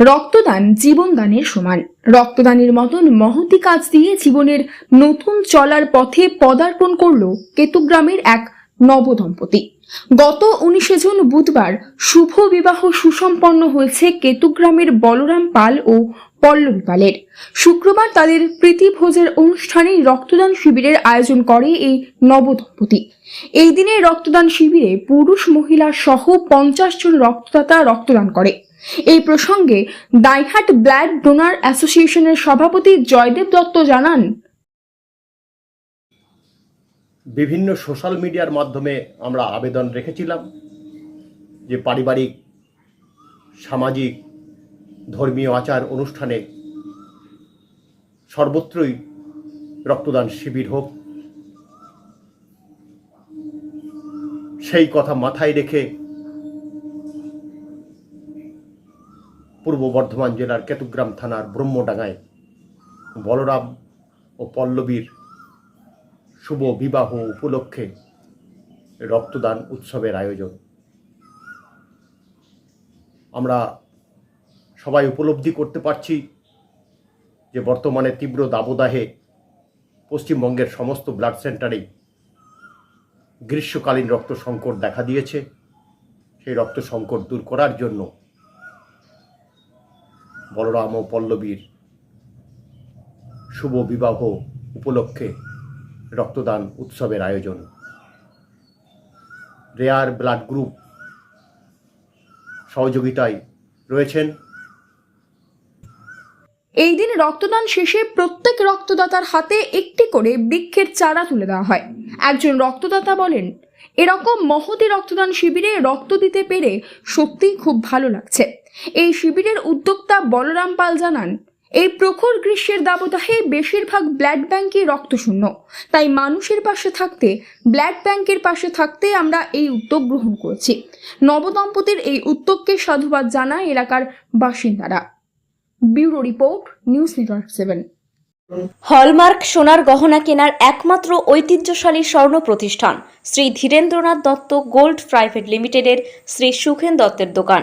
রক্তদান জীবনদানের সমান। রক্তদানের মতন মহতি কাজ দিয়ে জীবনের নতুন চলার পথে পদার্পণ করল কেতুগ্রামের এক নবদম্পতি। গত উনিশে জুন বুধবার শুভ বিবাহ সুসম্পন্ন হয়েছে কেতুগ্রামের বলরাম পাল ও পল্লবী পালের। শুক্রবার তাদের প্রীতিভোজের অনুষ্ঠানে রক্তদান শিবিরের আয়োজন করে এই নবদম্পতি। এই দিনে রক্তদান শিবিরে পুরুষ মহিলা সহ পঞ্চাশ জন রক্তদাতা রক্তদান করে। এই প্রসঙ্গে দাইহাট ব্লাড ডোনার অ্যাসোসিয়েশনের সভাপতি জয়দেব দত্ত জানান বিভিন্ন সোশ্যাল মিডিয়ার মাধ্যমে আমরা আবেদন রেখেছিলাম যে পারিবারিক, সামাজিক, ধর্মীয় আচার অনুষ্ঠানে সর্বত্রই রক্তদান শিবির হোক। সেই কথা মাথায় রেখে পূর্ব বর্ধমান জেলার কেতুগ্রাম থানার ব্রহ্মডাঙ্গায় বলরাম ও পল্লবীর শুভ বিবাহ উপলক্ষে রক্তদান উৎসবের আয়োজন। আমরা সবাই উপলব্ধি করতে পারছি যে বর্তমানে তীব্র দাবদাহে পশ্চিমবঙ্গের সমস্ত ব্লাড সেন্টারেই গ্রীষ্মকালীন রক্ত সংকট দেখা দিয়েছে। সেই রক্ত সংকট দূর করার জন্য বলরাম ও পল্লবীর শুভ বিবাহ উপলক্ষে রক্তদান উৎসবের আয়োজন। রেয়ার ব্লাড গ্রুপ সহযোগিতায় রয়েছেন। এই দিন রক্তদান শেষে প্রত্যেক রক্তদাতার হাতে একটি করে বৃক্ষের চারা তুলে দেওয়া হয়। একজন রক্তদাতা বলেন, এরকম মহতি রক্তদান শিবিরে রক্ত দিতে পেরে সত্যিই খুব ভালো লাগছে। এই শিবিরের উদ্যোক্তা বলরাম পাল জানান এই প্রখর গ্রীষ্মের দাবদাহে বেশিরভাগ ব্লাড ব্যাংকই রক্তশূন্য। তাই মানুষের পাশে থাকতে, ব্লাড ব্যাংকের পাশে থাকতে আমরা এই উদ্যোগ গ্রহণ করেছি। নবদম্পতির এই উদ্যোগকে সাধুবাদ জানায় এলাকার বাসিন্দারা। Bureau report, news network seven. Hallmark সোনার গহনা কেনার একমাত্র ঐতিহ্যশালী স্বর্ণ প্রতিষ্ঠান শ্রী ধীরেন্দ্রনাথ দত্ত গোল্ড প্রাইভেট লিমিটেডের শ্রী সুখেন দত্তের দোকান।